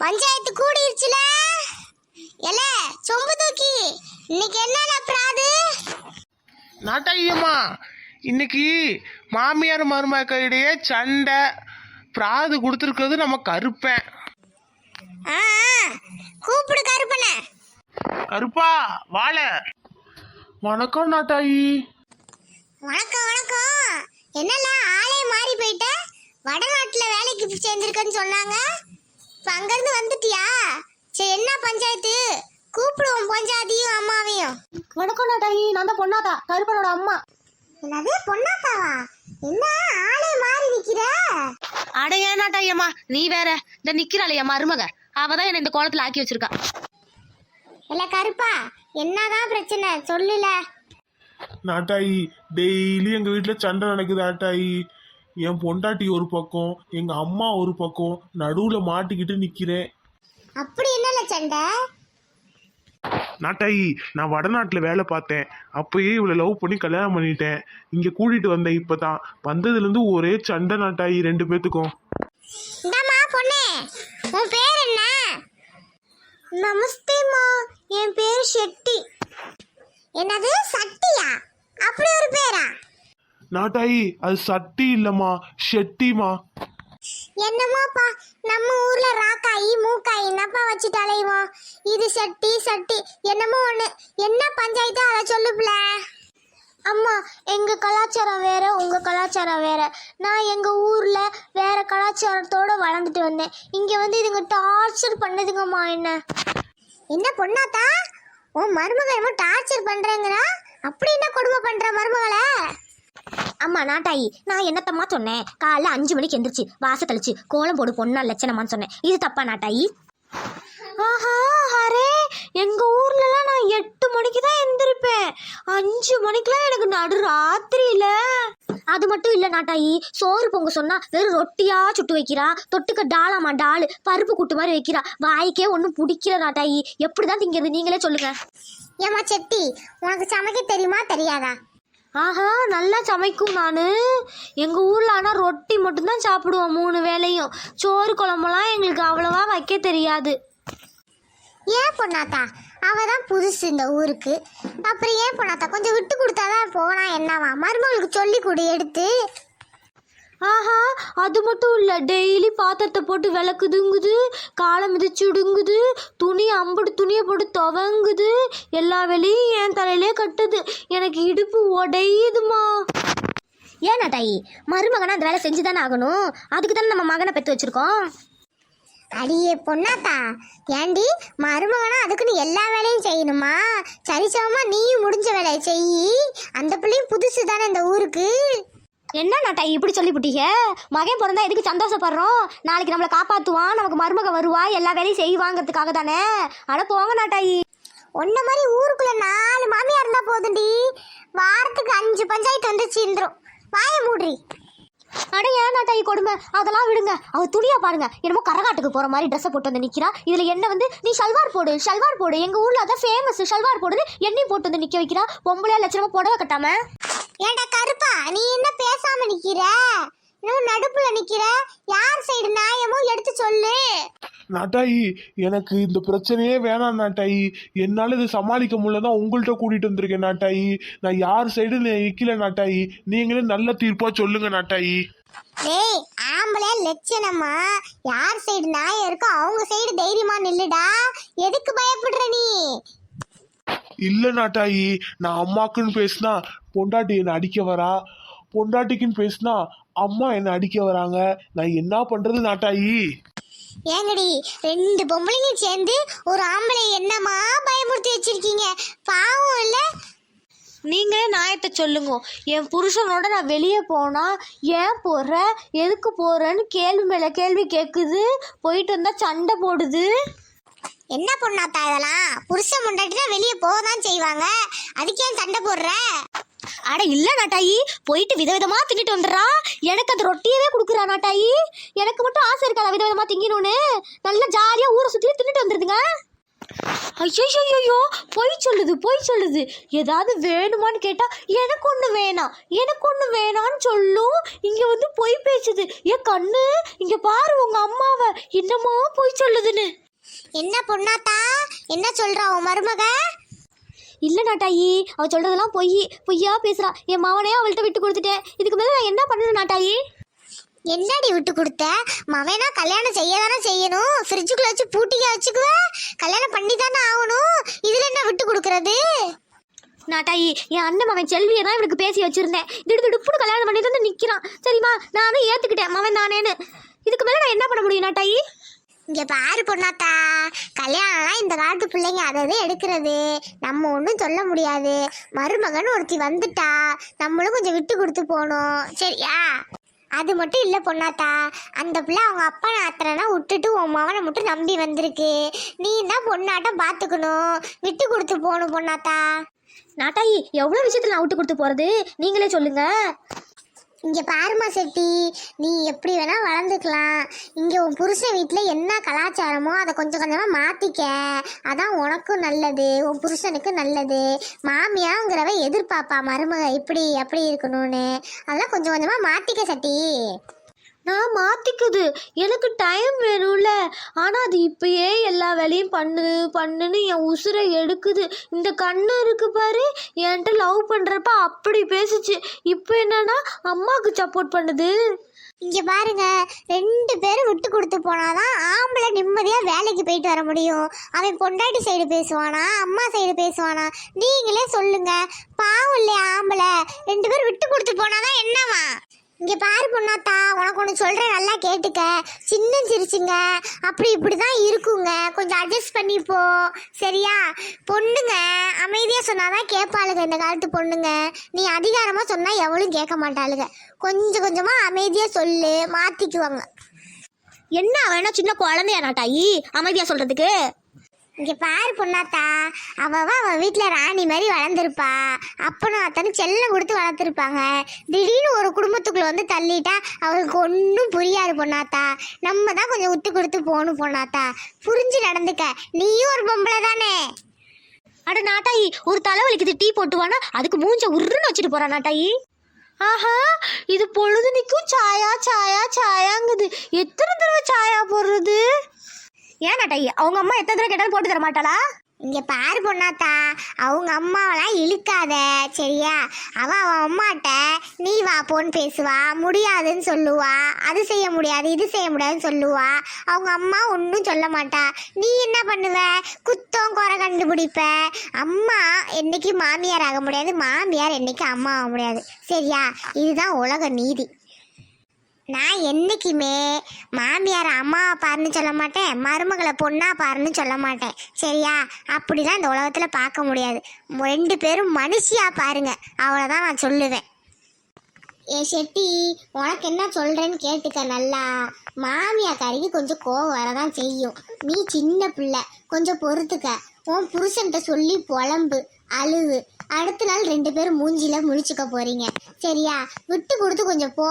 பஞ்சாயத்து கூடிருச்சுல. எல சொம்பு தூக்கி. இன்னைக்கு என்னென்ன பிராது? நாட்டாயம்மா இன்னைக்கு மாமியார் மருமக்களிடையே சண்டை. பிராது கொடுத்துருக்கிறது நம்ம கருப்பேன் ஆ ஆ, கூப்பிடு கருப்பனை. கருப்பா வாழ. வணக்கம் நாட்டாயி. வணக்கம் வணக்கம். என்னல ஆளே மாறி போயிட்ட? வடநாட்டுல வேலைக்கு சேர்ந்திருக்கன்னு சொன்னாங்க. இப்ப அங்கிருந்து வந்துட்டியா? சரி என்ன பஞ்சாயத்து? கூப்பிடுவோம் பஞ்சாயத்தையும் அம்மாவையும். வணக்கம் நாட்டாயி நான் தான் பொண்ணாத்தா கருப்பனோட அம்மா. என்னது பொண்ணாத்தாவா என்ன ஆளே மாறி நிக்கிற? அட ஏன் நாட்டாயம்மா நீ வேற. இந்த நிக்கிறாளையா மருமக. அவ தான் என்ன இந்த கோலத்துல ஆக்கி வச்சிருக்கா. இல்ல கருப்பா என்னதான் பிரச்சனை? சொல்லுல. நாட்டாயி டெய்லி எங்க வீட்டுல சண்டை நடக்குது ஆட்டாயி. என் பொண்டாட்டி ஒரு பக்கம் எங்க அம்மா ஒரு பக்கம் நடுவுல மாட்டிக்கிட்டு நிக்கிறேன். அப்படி என்னல சண்டை? நாட்டாயி நான் வடநாட்டுல வேலை பார்த்தேன். அப்பயே இவளை லவ் பண்ணி கல்யாணம் பண்ணிட்டேன். இங்க கூட்டிட்டு வந்தேன் இப்பதான். வந்ததுல இருந்து ஒரே சண்டை நாட்டாயி ரெண்டு பேத்துக்கும். இந்தாம்மா பொண்ணே. உன் பேர் என்ன? நமஸ்தேம்மா. என் பேர் ஷெட்டி. என்னது? சட்டியா? அப்படி ஒரு பேரா? நாட்டாயி அது சட்டி இல்லம்மா ஷெட்டிமா என்னமோப்பா நம்ம ஊர்ல ராக்காயி மூக்காயி என்னப்பா வச்சுட்டு அலைவோம் இது சட்டி சட்டி. என்னமோ ஒண்ணு. என்ன பஞ்சாயத்து அதை சொல்லுப்ல அம்மா எங்க கலாச்சாரம் வேற உங்க கலாச்சாரம் வேற. நான் எங்க ஊர்ல வேற கலாச்சாரத்தோட வளர்ந்துட்டு வந்தேன். இங்க வந்து இதுங்க டார்ச்சர் பண்ணுதுங்கம்மா என்ன? என்ன பொண்ணாத்தா? உன் மருமக என்னமோ டார்ச்சர் பண்றேங்கிறா? அப்படி என்ன கொடுமை பண்ற மருமகளை? அம்மா நாட்டாயி நான் என்னத்தம்மா சொன்னேன்? காலைல அஞ்சு மணிக்கு எந்திரிச்சு வாச தெளிச்சு கோலம் போடு பொண்ணா லட்சணமான்னு சொன்னேன். இது தப்பா நாட்டாயி ஆஹா அரே எங்க ஊர்லலாம் நான் எட்டு மணிக்கு தான் எந்திரிப்பேன். அஞ்சு மணிக்கெல்லாம் எனக்கு நடு ராத்திரியில அது மட்டும் இல்ல நாட்டாயி சோறு பொங்க சொன்னா வெறும் ரொட்டியா சுட்டு வைக்கிறா. தொட்டுக்க டாலாமா டாலு பருப்பு கூட்டு மாதிரி வைக்கிறா. வாய்க்கே ஒன்றும் பிடிக்கல நாட்டாயி எப்படிதான் திங்கிறது நீங்களே சொல்லுங்க. ஏமா செட்டி உனக்கு சமைக்க தெரியுமா தெரியாதா? ஆஹா நல்லா சமைக்கும் நான். எங்கள் ஊரில் ஆனால் ரொட்டி மட்டும்தான் சாப்பிடுவோம் மூணு வேளையும். சோறு குழம்புலாம் எங்களுக்கு அவ்வளோவா வைக்க தெரியாது. ஏன் பொண்ணாத்தா? அவ தான் புதுசு இந்த ஊருக்கு. அப்புறம் ஏன் பொண்ணாத்தா? கொஞ்சம் விட்டு கொடுத்தாதான் போனா என்னவா? மருமகளுக்கு சொல்லி கொடு எடுத்து. ஆஹா அது மட்டும் இல்லை. டெய்லி பாத்திரத்தை போட்டு விளக்குதுங்குது காலை மிதிச்சுடுங்குது துணி அம்புடு துணியை போட்டு துவங்குது. எல்லா வேலையும் என் தலையிலே கட்டுது. எனக்கு இடுப்பு உடையுதுமா. ஏன் நாட்டாயி மருமகனை அந்த வேலை செஞ்சு தானே ஆகணும். அதுக்கு தானே நம்ம மகனை பெற்று வச்சிருக்கோம். அடியே பொண்ணாத்தா ஏண்டி மருமகனா அதுக்குன்னு எல்லா வேலையும் செய்யணுமா? சரிசமமாக நீயும் முடிஞ்ச வேலையை செய். அந்த பிள்ளையும் புதுசு தானே இந்த ஊருக்கு. என்ன நாட்டாயி இப்படி சொல்லிவிட்டீங்க மகன் பிறந்தா எதுக்கு சந்தோஷப்படுறோம்? நாளைக்கு நம்மளை காப்பாத்துவான் நமக்கு மருமக வருவா எல்லா வேலையும் செய்வாங்கிறதுக்காக தானே? அட போங்க நாட்டாயி உன்ன மாதிரி ஊருக்குள்ள நாலு மாமியா இருந்தா போதும்டி. வாரத்துக்கு அஞ்சு பஞ்சாயத்து வந்து சீந்துரும் வாய மூடுறி. அட ஏன் நாட்டாயி கொடுமை? அதெல்லாம் விடுங்க. அவ துணியா பாருங்க. என்னமோ கரகாட்டுக்கு போற மாதிரி ட்ரெஸ்ஸை போட்டு வந்து நிக்கிறா. இதுல என்ன வந்து நீ ஷல்வார் போடு ஷல்வார் போடு. எங்க ஊர்ல அதான் ஃபேமஸ் ஷல்வார் போடுன்னு எண்ணெய் போட்டு வந்து நிக்க வைக்கிறா. பொம்பளையா லட்சணமா புடவை கட்டாம. ஏண்டா கருப்பா? நீ என்ன பேசாம நிக்கிற? இன்னும் நடுப்புல நிக்கிற? யார் சைடு நியாயமோ எடுத்து சொல்லு. நாட்டாயி எனக்கு இந்த பிரச்சனையே வேணாம் நாட்டாயி. என்னால இதை சமாளிக்க முடியலதான் உங்கள்கிட்ட கூட்டிட்டு வந்திருக்கேன் நாட்டாயி. நான் யார் சைடு நிக்கல நாட்டாயி. நீங்களே நல்ல தீர்ப்பா சொல்லுங்க நாட்டாயி. டேய் ஆம்பளை லட்சணமா? யார் சைடு நியாயம் இருக்கோ அவங்க சைடு தைரியமா நில்லுடா. எதுக்கு பயப்படுற நீ? இல்ல நாட்டாயி நான் அம்மாக்குன்னு பேசினா பொண்டாட்டி என்னை அடிக்க வரா? பொண்டாட்டிக்குன்னு பேசினா அம்மா என்னை அடிக்க வராங்க. நான் என்ன பண்றது நாட்டாயி? ஏங்கடி ரெண்டு பொம்பளைங்க சேர்ந்து ஒரு ஆம்பளை என்னமா பயமுறுத்தி வச்சிருக்கீங்க? பாவம் இல்ல? நீங்க நியாயத்தை சொல்லுங்க. என் புருஷனோட நான் வெளியே போனா ஏன் போற? எதுக்கு போறேன்னு கேள்வி மேல கேள்வி கேக்குது. போயிட்டு வந்தா சண்டை போடுது. என்ன பொண்ணாத்தா இதெல்லாம்? புருஷன் முண்டாட்டினா வெளியே போக தான் செய்வாங்க. அதுக்கே சண்டை போடுற? அட இல்ல நாட்டாயி போயிட்டு விதவிதமா தின்னுட்டு வந்துடுறா. எனக்கு அந்த ரொட்டியவே கொடுக்குறா நாட்டாயி. எனக்கு மட்டும் ஆசை இருக்காதா விதவிதமா திங்கணும்னு. நல்லா ஜாலியா ஊரை சுத்தி தின்னுட்டு வந்துருதுங்க. ஐயோ பொய் சொல்லுது பொய் சொல்லுது. ஏதாவது வேணுமான்னு கேட்டா எனக்கு ஒன்று வேணாம் எனக்கு ஒன்று வேணான்னு சொல்லும். இங்க வந்து பொய் பேசுது. ஏ கண்ணு இங்க பாரு உங்க அம்மாவை. என்னமா பொய் சொல்லுதுன்னு. என்ன பொண்ணாத்தா? என்ன சொல்றா உன் மருமக? இல்ல நாட்டாயி அவ சொல்றதெல்லாம் பொய் பொய்யா பேசுறா. என் மாவனே அவள்கிட்ட விட்டு கொடுத்துட்டேன். இதுக்கு மேல நான் என்ன பண்ணணும் நாட்டாயி? என்னடி விட்டு கொடுத்த? மவனா கல்யாணம் செய்ய தானே செய்யணும். ஃப்ரிட்ஜுக்குள்ள வச்சு பூட்டிக்க வச்சுக்குவ? கல்யாணம் பண்ணி தானே ஆகணும். இதுல என்ன விட்டு கொடுக்கறது? நாட்டாயி என் அண்ணன் மகன் செல்வியை தான் இவனுக்கு பேசி வச்சிருந்தேன். திடு திடுப்புன்னு கல்யாணம் பண்ணிட்டு வந்து நிக்கிறான். சரிம்மா நானும் ஏத்துக்கிட்டேன். மவன் தானேன்னு. இதுக்கு மேல நான் என்ன பண்ண முடியும் நாட்டாயி? இங்க பாரு பொண்ணாத்தா. கல்யாணம்லாம் இந்த காலத்து பிள்ளைங்க அதை அதை எடுக்கிறது. நம்ம ஒன்றும் சொல்ல முடியாது. மருமகன் ஒருத்தி வந்துட்டா நம்மளும் கொஞ்சம் விட்டு கொடுத்து போகணும். சரியா? அது மட்டும் இல்லை பொண்ணாத்தா அந்த பிள்ளை அவங்க அப்பா நாத்திரனா விட்டுட்டு உன் மகனை மட்டும் நம்பி வந்திருக்கு. நீ தான் பொண்ணாட்டம் பார்த்துக்கணும் விட்டு கொடுத்து போகணும் பொண்ணாத்தா. நாட்டாயி எவ்வளோ விஷயத்தில் நான் விட்டு கொடுத்து போகிறது நீங்களே சொல்லுங்கள் இங்கே பாருமா செட்டி நீ எப்படி வேணால் வளர்ந்துக்கலாம். இங்கே உன் புருஷன் வீட்டில் என்ன கலாச்சாரமோ அதை கொஞ்சம் கொஞ்சமாக மாற்றிக்க அதான் உனக்கும் நல்லது உன் புருஷனுக்கு நல்லது. மாமியாங்கிறவ எதிர்பார்ப்பா மருமக இப்படி அப்படி இருக்கணும்னு. அதெல்லாம் கொஞ்சம் கொஞ்சமாக மாற்றிக்க சட்டி. நான் மாற்றிக்குது எனக்கு டைம் வேணும்ல. ஆனால் அது இப்பயே எல்லா வேலையும் பண்ணு பண்ணுன்னு என் உசுரை எடுக்குது. இந்த கண்ணு இருக்கு பாரு. என்கிட்ட லவ் பண்ணுறப்ப அப்படி பேசுச்சு. இப்போ என்னன்னா அம்மாவுக்கு சப்போர்ட் பண்ணுது. இங்க பாருங்க. ரெண்டு பேரும் விட்டு கொடுத்து போனாதான் ஆம்பளை நிம்மதியா வேலைக்கு போயிட்டு வர முடியும். அவன் பொண்டாட்டி சைடு பேசுவானா அம்மா சைடு பேசுவானா? நீங்களே சொல்லுங்க. பாவம் இல்லையா ஆம்பளை? ரெண்டு பேரும் விட்டு கொடுத்து போனாதான் என்னவா? இங்க பாரு பொண்ணாத்தா உனக்கு ஒன்று சொல்கிறேன் நல்லா கேட்டுக்க. சின்ன சிரிச்சுங்க. அப்படி இப்படி தான் இருக்குங்க. கொஞ்சம் அட்ஜஸ்ட் பண்ணிப்போ. சரியா? பொண்ணுங்க அமைதியா சொன்னாதான் கேட்பாளுங்க இந்த காலத்து பொண்ணுங்க. நீ அதிகாரமாக சொன்னால் எவ்வளோ கேட்க மாட்டாளுங்க. கொஞ்சம் கொஞ்சமாக அமைதியாக சொல்லு மாற்றிக்குவாங்க என்ன வேணா சின்ன குழந்தையா நாட்டாயி அமைதியாக சொல்கிறதுக்கு இங்க பாரு பொண்ணாத்தா அவவா அவ வீட்டில் வீட்டுல ராணி மாதிரி வளர்ந்துருப்பா. அப்பனும் அத்தனும் செல்லம் கொடுத்து வளர்த்துருப்பாங்க. திடீர்னு ஒரு குடும்பத்துக்குள்ள வந்து தள்ளிட்டா அவளுக்கு ஒன்றும் புரியாது பொண்ணாத்தா நம்ம தான் கொஞ்சம் உத்து கொடுத்து போகணும் பொண்ணாத்தா புரிஞ்சு நடந்துக்க. நீயும் ஒரு பொம்பளை தானே? அட நாட்டாயி ஒரு தலைவலிக்குது டீ போட்டுவானா? அதுக்கு மூஞ்ச உருன்னு வச்சுட்டு போறா நாட்டாயி. ஆஹா இது பொழுதுனிக்கும் சாயா சாயா சாயாங்குது. எத்தனை தடவை சாயா போடுறது? ஏன் நாட்டாயி அவங்க அம்மா எத்தனை தடவை கேட்டாலும் போட்டு தர மாட்டாளா? இங்க பாரு பொண்ணாத்தா அவங்க அம்மாவெல்லாம் இழுக்காத சரியா? அவ அவன் அம்மாட்ட நீ வா போன்னு பேசுவா முடியாதுன்னு சொல்லுவா அது செய்ய முடியாது இது செய்ய முடியாதுன்னு சொல்லுவா. அவங்க அம்மா ஒன்றும் சொல்ல மாட்டா. நீ என்ன பண்ணுவ? குத்தம் குறை கண்டுபிடிப்ப. அம்மா என்னைக்கு மாமியார் ஆக முடியாது மாமியார் என்னைக்கு அம்மா ஆக முடியாது. சரியா? இதுதான் உலக நீதி. நான் என்றைக்குமே மாமியார் அம்மாவை பாருன்னு சொல்ல மாட்டேன் மருமகளை பொண்ணா பாருன்னு சொல்ல மாட்டேன். சரியா? அப்படிலாம் இந்த உலகத்தில் பார்க்க முடியாது. ரெண்டு பேரும் மனுஷியாக பாருங்க. அவ்வளோதான் நான் சொல்லுவேன். ஏ செட்டி உனக்கு என்ன சொல்கிறேன்னு கேட்டுக்க நல்லா. மாமியாக்காரிக்கு கொஞ்சம் கோவம் வரதான் செய்யும். நீ சின்ன பிள்ளை கொஞ்சம் பொறுத்துக்க. உன் புருஷன்கிட்ட சொல்லி புலம்பு அழுவு அடுத்த நாள் ரெண்டு பேரும் மூஞ்சியில் முழிச்சுக்க போகிறீங்க சரியா? விட்டு கொடுத்து கொஞ்சம் போ.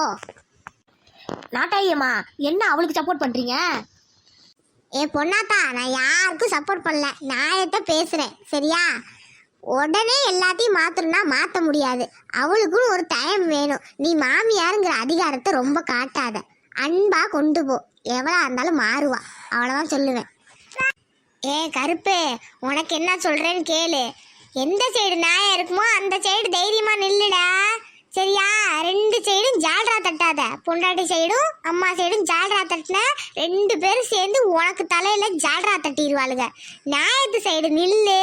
நாட்டாயம்மா என்ன அவளுக்கு சப்போர்ட் பண்றீங்க? ஏ பொண்ணாத்தா நான் யாருக்கும் சப்போர்ட் பண்ணல. நியாயத்தை பேசுறேன். சரியா? உடனே எல்லாத்தையும் மாத்தணும்னா மாத்த முடியாது. அவளுக்குன்னு ஒரு டைம் வேணும். நீ மாமியாருங்கிற அதிகாரத்தை ரொம்ப காட்டாத. அன்பா கொண்டு போ. எவ்வளோ இருந்தாலும் மாறுவா. அவ்வளோதான் சொல்லுவேன். ஏ கருப்பு உனக்கு என்ன சொல்றேன்னு கேளு. எந்த சைடு நியாயம் இருக்குமோ அந்த சைடு தைரியமா நில்லுடா. சரியா? ரெண்டு சைடும் ஜால்ரா தட்டாத. பொண்டாட்டி சைடும் அம்மா சைடும் ஜால்ரா தட்டின ரெண்டு பேரும் சேர்ந்து உனக்கு தலையில ஜால்ரா தட்டிடுவாளுங்க நியாயத்து சைடு நில்லு.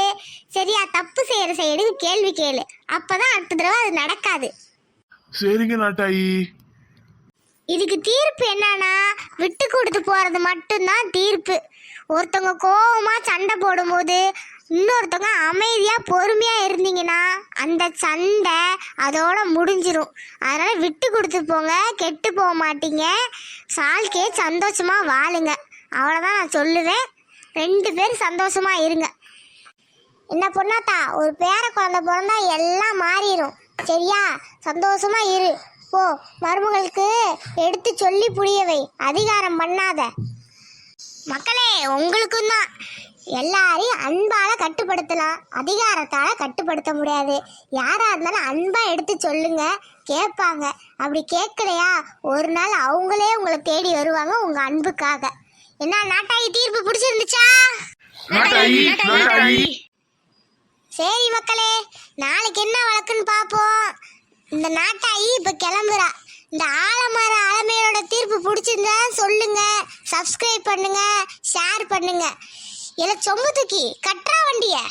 சரியா? தப்பு செய்யற சைடு கேள்வி கேளு. அப்பதான் அடுத்த தடவை அது நடக்காது. சரிங்க நாட்டாயி. இதுக்கு தீர்ப்பு என்னன்னா விட்டு கொடுத்து போறது மட்டும்தான் தீர்ப்பு. ஒருத்தவங்க கோவமா சண்டை போடும்போது இன்னொருத்தவங்க அமைதியா பொறுமையா இருந்தீங்கன்னா அந்த சண்டை அதோட முடிஞ்சிரும். அதனால விட்டு கொடுத்து போங்க கெட்டு போக மாட்டீங்க. வாழ்க்கையை சந்தோஷமா வாழுங்க. அவ்வளோதான் நான் சொல்லுவேன். ரெண்டு பேரும் சந்தோஷமா இருங்க. என்ன பொண்ணாத்தா ஒரு பேர குழந்தை பிறந்தா எல்லாம் மாறிடும் சரியா? சந்தோஷமா இரு. போ மருமகளுக்கு எடுத்து சொல்லி புரியவை அதிகாரம் பண்ணாத. மக்களே உங்களுக்கும் தான். எல்லாரையும் அன்பால கட்டுப்படுத்தலாம். அதிகாரத்தால கட்டுப்படுத்த முடியாது. யாரா இருந்தாலும் அன்பா எடுத்து சொல்லுங்க. கேட்பாங்க. அப்படி கேட்கலையா? ஒரு நாள் அவங்களே உங்களை தேடி வருவாங்க உங்க அன்புக்காக. என்ன நாட்டாயி தீர்ப்பு பிடிச்சிருந்துச்சா? சரி மக்களே நாளைக்கு என்ன வழக்குன்னு பார்ப்போம். இந்த நாட்டாயி இப்ப கிளம்புறா. இந்த ஆலமர ஆலமையோட தீர்ப்பு பிடிச்சிருந்தா சொல்லுங்க. சப்ஸ்கிரைப் பண்ணுங்க. ஷேர் பண்ணுங்க. இல்ல சொம்பு தூக்கி கட்டுறா வண்டியை.